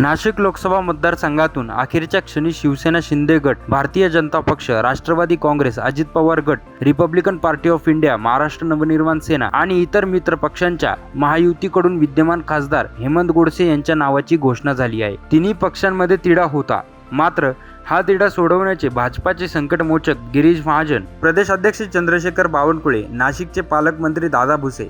नाशिक लोकसभा मतदारसंघातून अखेरच्या क्षणी शिवसेना शिंदे गट भारतीय जनता पक्ष राष्ट्रवादी काँग्रेस अजित पवार गट Republican party of India Maharashtra Navnirman Sena आणि इतर मित्र पक्षांच्या महायुतीकडून विद्यमान खासदार हेमंत गोडसे यांच्या नावाची घोषणा झाली आहे. तिन्ही पक्षांमध्ये तिढा होता. मात्र हा तिढा सोडवण्याचे भाजपाचे संकटमोचक गिरीश महाजन प्रदेशाध्यक्ष चंद्रशेखर बावनकुळे नाशिकचे पालकमंत्री दादा भुसे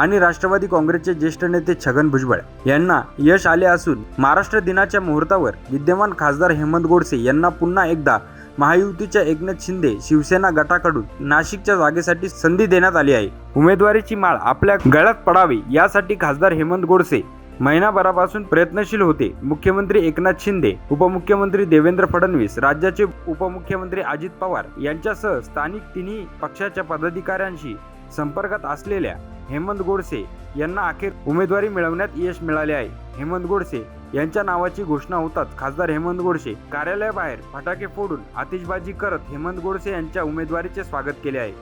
आणि राष्ट्रवादी काँग्रेसचे ज्येष्ठ नेते छगन भुजबळ यांना यश आले असून महाराष्ट्र दिनाच्या मुहूर्तावर विद्यमान खासदार हेमंत गोडसे यांना पुन्हा एकदा महायुतीच्या एकनाथ शिंदे शिवसेना गटाकडून नाशिकच्या जागेसाठी संधी देण्यात आली आहे. उमेदवारीची माळ आपल्या गळ्यात पडावी यासाठी खासदार हेमंत गोडसे महिनाभरापासून प्रयत्नशील होते. मुख्यमंत्री एकनाथ शिंदे उपमुख्यमंत्री देवेंद्र फडणवीस राज्याचे उपमुख्यमंत्री अजित पवार यांच्यासह स्थानिक तिन्ही पक्षाच्या पदाधिकाऱ्यांशी संपर्कात असलेल्या हेमंत गोडसे यांना अखेर उमेदवारी मिळवण्यात यश मिळाले आहे. हेमंत गोडसे यांच्या नावाची घोषणा होताच खासदार हेमंत गोडसे कार्यालयाबाहेर फटाके फोडून आतिषबाजी करत हेमंत गोडसे यांच्या उमेदवारीचे स्वागत केले आहे.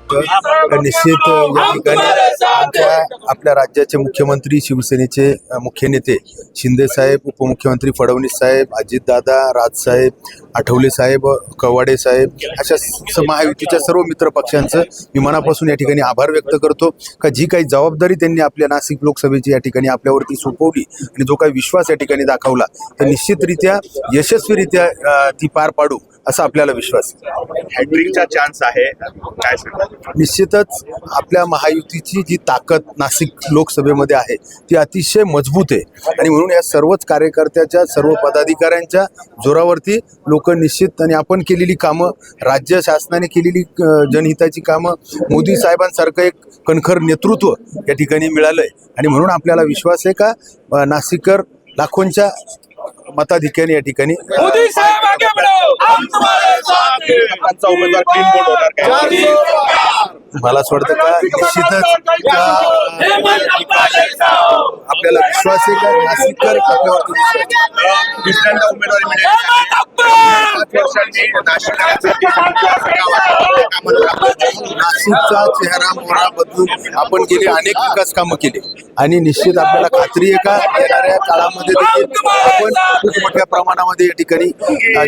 निश्चित या ठिकाणी आपल्या राज्याचे मुख्यमंत्री शिवसेनेचे मुख्य नेते शिंदे साहेब उपमुख्यमंत्री फडणवीस साहेब अजितदादा राजसाहेब आठवले साहेब कवाडे साहेब अशा महायुतीच्या सर्व मित्र पक्षांचं मी मनापासून या ठिकाणी आभार व्यक्त करतो. का जी काही जबाबदारी त्यांनी आपल्या नाशिक लोकसभेची या ठिकाणी आपल्यावरती सोपवली आणि जो काही विश्वास या ठिकाणी दाखवला तर निश्चितरित्या यशस्वीरित्या ती पार पाडू असा आपल्याला विश्वास आहे. हॅट्रिकचा चान्स आहे. काय निश्चितच आपल्या महायुतीची जी ताकद नाशिक लोकसभेमध्ये आहे ती अतिशय मजबूत आहे. आणि म्हणून या सर्वच कार्यकर्त्याच्या सर्व पदाधिकाऱ्यांच्या जोरावरती लोक निश्चित आणि आपण केलेली कामं राज्य शासनाने केलेली जनहिताची कामं मोदी साहेबांसारखं एक कणखर नेतृत्व या ठिकाणी मिळालंय. आणि म्हणून आपल्याला विश्वास आहे का? नाशिककर लाखोंच्या मताधिक्याने या ठिकाणी अ, आजचा उमेदवार क्लीन बोर्ड होणार काय? मला असं वाटतं का निश्चितच आपल्याला विश्वास आहे का? नाशिककर आपल्यावरती उमेदवारी मिळेल. पाच नाशिकचा चेहरा मोहरा बदलून आपण गेले अनेक विकास कामं केली. आणि निश्चित आपल्याला खात्री आहे का? येणाऱ्या काळामध्ये देखील आपण खूप मोठ्या प्रमाणामध्ये या ठिकाणी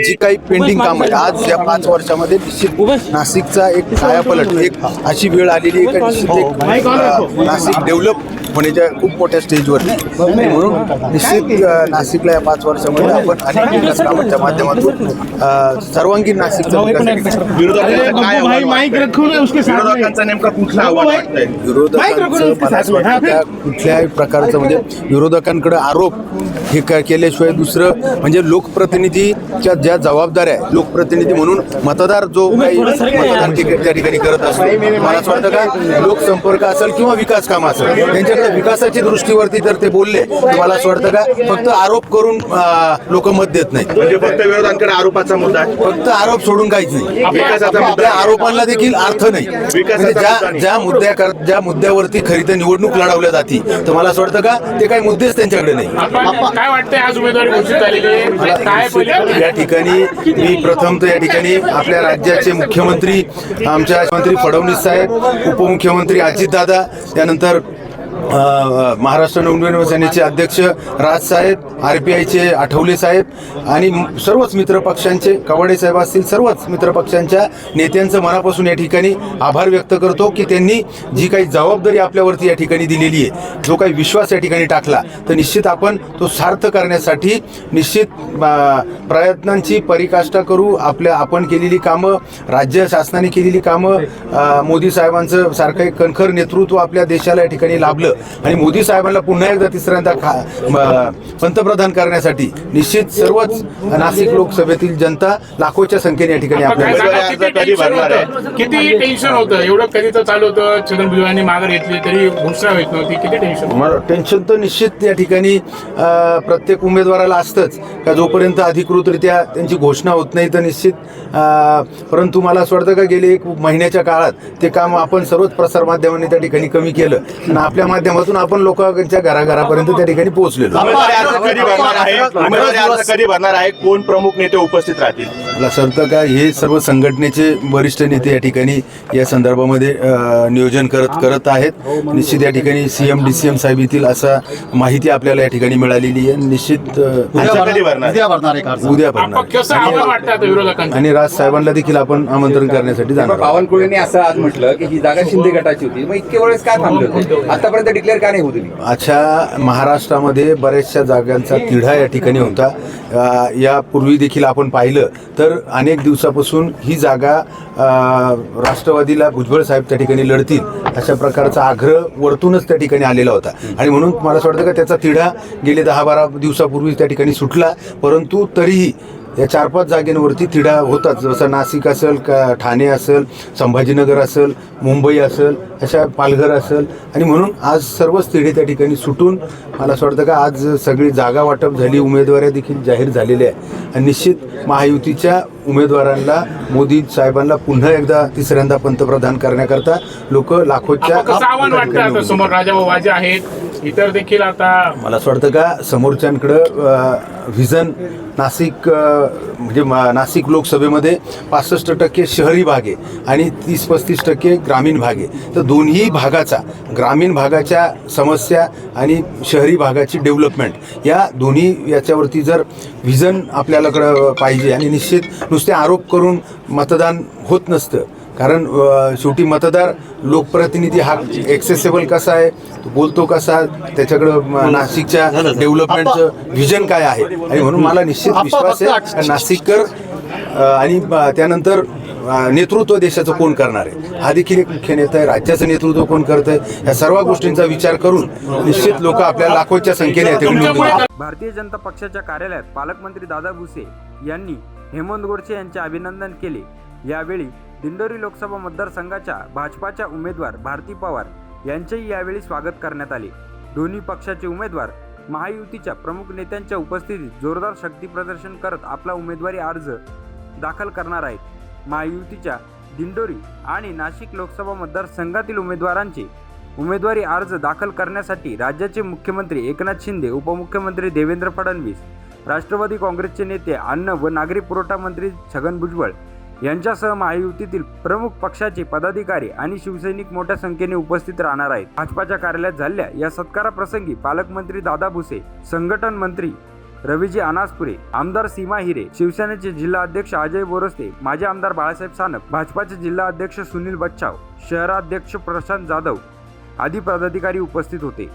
जी काही पेंडिंग कामं आहे आज या पाच वर्षामध्ये निश्चित नाशिकचा एक कायापलट एक अशी वेळ आलेली आहे का? निश्चित नाशिक डेव्हलप होण्याच्या खूप मोठ्या स्टेजवरती म्हणून निश्चित नाशिकला या पाच वर्षामध्ये आपण अनेक विकास कामांच्या माध्यमातून सर्वांगीण नाशिकचा विकास. विरोधकांचं नेमकं कुठलं आव्हान वाटतंय? विरोधकांचं कुठल्याही प्रकारचं म्हणजे विरोधकांकडे आरोप हे केल्याशिवाय दुसरं म्हणजे लोकप्रतिनिधीच्या ज्या जबाबदाऱ्या आहे लोकप्रतिनिधी म्हणून मतदार जो काही मतदान त्या ठिकाणी करत असतो. मला असं वाटतं का लोकसंपर्क असेल किंवा विकास काम असेल त्यांच्याकडे विकासाच्या दृष्टीवरती जर ते बोलले तर मला असं वाटतं का? फक्त आरोप करून लोक मत देत नाही म्हणजे फक्त विरोधांकडे आरोपाचा मुद्दा आहे? फक्त आरोप सोडून काहीच नाही. विकासाचा मुद्दा त्या आरोपांना देखील अर्थ नाही. म्हणजे ज्या ज्या मुद्द्या कर- ज्या मुद्द्यावरती खरी तर निवडणूक लढवल्या जाते तर मला असं वाटतं का ते काही मुद्देच त्यांच्याकडे नाही. काय वाटतंय आज उमेदवारी घोषित झालेली आहे? काय पहिले या ठिकाणी मी प्रथम तर या ठिकाणी आपल्या राज्याचे मुख्यमंत्री आमच्या मंत्री फडणवीस साहेब उपमुख्यमंत्री अजितदादा त्यानंतर महाराष्ट्र नवनिर्माण सेनेचे अध्यक्ष राज साहेब आर पी आयचे आठवले साहेब आणि सर्वच मित्र पक्षांचे कवाडे साहेब असतील सर्वच मित्र पक्षांच्या नेत्यांचं मनापासून या ठिकाणी आभार व्यक्त करतो की त्यांनी जी काही जबाबदारी आपल्यावरती या ठिकाणी दिलेली आहे जो काही विश्वास या ठिकाणी टाकला तर निश्चित आपण तो सार्थ करण्यासाठी निश्चित प्रयत्नांची परिकाष्ठा करू. आपल्या आपण केलेली कामं राज्य शासनाने केलेली कामं मोदी साहेबांचं सारखं एक कणखर नेतृत्व आपल्या देशाला या ठिकाणी लाभलं. आणि मोदी साहेबांना पुन्हा एकदा तिसऱ्यांदा खा पंतप्रधान करण्यासाठी निश्चित सर्वच नाशिक लोकसभेतील जनता लाखोच्या संख्येने या ठिकाणी अर्ज किती कधी टेन्शन? होतं? किती टेन्शन होतं? एवढं कधी तर चालू होतं? छगन भुजबळांनी माघार घेतली तरी घोषणा होत नव्हती. किती टेन्शन टेन्शन तर निश्चित या ठिकाणी प्रत्येक उमेदवाराला असतंच. का जोपर्यंत अधिकृतरित्या त्यांची घोषणा होत नाही तर निश्चित परंतु मला असं वाटतं का गेले एक महिन्याच्या काळात ते काम आपण सर्वच प्रसारमाध्यमांनी त्या ठिकाणी कमी केलं. आणि आपल्या माध्यमातून आपण लोकांच्या घराघरापर्यंत त्या ठिकाणी पोहोचलेलो. उमेदवारी अर्ज कधी भरणार आहे? उमेदवारी अर्ज कधी भरणार आहे? कोण प्रमुख नेते उपस्थित राहतील? मला असं वाटतं का हे सर्व संघटनेचे वरिष्ठ नेते या ठिकाणी या संदर्भामध्ये अ, नियोजन करत करत आहेत. निश्चित या ठिकाणी सीएम डी सी एम साहेब येथील असा माहिती आपल्याला या ठिकाणी मिळालेली आहे. निश्चित अ, अर्ज कधी भरणार? उद्या आपण भरणार वाटतं आता आणि राज साहेबांना देखील आपण आमंत्रण करण्यासाठी जाणार आहोत. बावनकुळेने असं आज म्हटलं की ही जागा शिंदे गटाची होती. मग इतके वेळेस काय थांबले होते? आतापर्यंत डिक्लेअर का नाही होत दिली? अच्छा महाराष्ट्रामध्ये बऱ्याचशा जागांचा तिढा या ठिकाणी होता. अ, यापूर्वी देखील आपण पाहिलं. तर अनेक दिवसापासून ही जागा अ, राष्ट्रवादीला भुजबळ साहेब त्या ठिकाणी लढतील अशा प्रकारचा आग्रह वरतूनच त्या ठिकाणी आलेला होता. आणि म्हणून मला असं वाटतं का त्याचा तिढा गेले दहा बारा दिवसापूर्वी त्या ठिकाणी सुटला. परंतु तरीही या चार पाच जागेंवरती तिढा होतात जसं नाशिक असेल का ठाणे असेल संभाजीनगर असेल मुंबई असेल अशा पालघर असेल. आणि म्हणून आज सर्वच तिढे त्या ठिकाणी सुटून मला असं वाटतं का आज सगळी जागा वाटप झाली उमेदवाऱ्या देखील जाहीर झालेल्या आहे आणि निश्चित महायुतीच्या उमेदवारांना मोदी साहेबांना पुन्हा एकदा तिसऱ्यांदा पंतप्रधान करण्याकरता लोक लाखोच्या आपण कसं आव्हान वाटतं आता? समोर राजा वाजे आहेत इतर देखील आता मला असं वाटतं का समोरच्यांकडं व्हिजन नाशिक म्हणजे नाशिक लोकसभेमध्ये पासष्ट टक्के शहरी भाग आहे आणि तीस पस्तीस टक्के ग्रामीण भाग आहे. तर दोन्ही भागाचा ग्रामीण भागाच्या समस्या आणि शहरी भागाची डेव्हलपमेंट या दोन्ही याच्यावरती जर व्हिजन आपल्याला पाहिजे आणि निश्चित नुसते आरोप करून मतदान होत नसतं. कारण शेवटी मतदार लोकप्रतिनिधी हा एक्सेसेबल कसा आहे तो बोलतो कसा त्याच्याकडं म, नाशिकच्या डेव्हलपमेंटचं व्हिजन काय आहे? आणि म्हणून मला निश्चित विश्वास आहे नाशिककर आणि त्यानंतर नेतृत्व देशाचं कोण करणार आहे? हा देखील एक मुख्य नेता आहे राज्याचं नेतृत्व कोण करत आहे या सर्व गोष्टींचा विचार करून निश्चित लोक आपल्या लाखोच्या संख्येने. भारतीय जनता पक्षाच्या कार्यालयात पालकमंत्री दादा भुसे यांनी हेमंत गोडसे यांचे अभिनंदन केले. यावेळी दिंडोरी लोकसभा मतदारसंघाच्या भाजपाच्या उमेदवार भारती पवार यांचेही यावेळी स्वागत करण्यात आले. दोन्ही पक्षाचे उमेदवार महायुतीच्या प्रमुख नेत्यांच्या उपस्थितीत जोरदार शक्ती प्रदर्शन करत आपला उमेदवारी अर्ज दाखल करणार आहेत. महायुतीच्या दिंडोरी आणि नाशिक लोकसभा मतदारसंघातील उमेदवारांचे उमेदवारी अर्ज दाखल करण्यासाठी राज्याचे मुख्यमंत्री एकनाथ शिंदे उपमुख्यमंत्री देवेंद्र फडणवीस राष्ट्रवादी काँग्रेसचे नेते अन्न व नागरी पुरवठा मंत्री छगन भुजबळ यांच्यासह महायुतीतील प्रमुख पक्षाचे पदाधिकारी आणि शिवसैनिक मोठ्या संख्येने उपस्थित राहणार आहेत. भाजपाच्या कार्यालयात झालेल्या या सत्काराप्रसंगी पालकमंत्री दादा भुसे संघटन मंत्री रवीजी अनासपुरे आमदार सीमा हिरे शिवसेनेचे जिल्हा अध्यक्ष अजय बोरस्ते माजी आमदार बाळासाहेब सानप भाजपाचे जिल्हा अध्यक्ष सुनील बच्चाव शहराध्यक्ष प्रशांत जाधव आदी पदाधिकारी उपस्थित होते.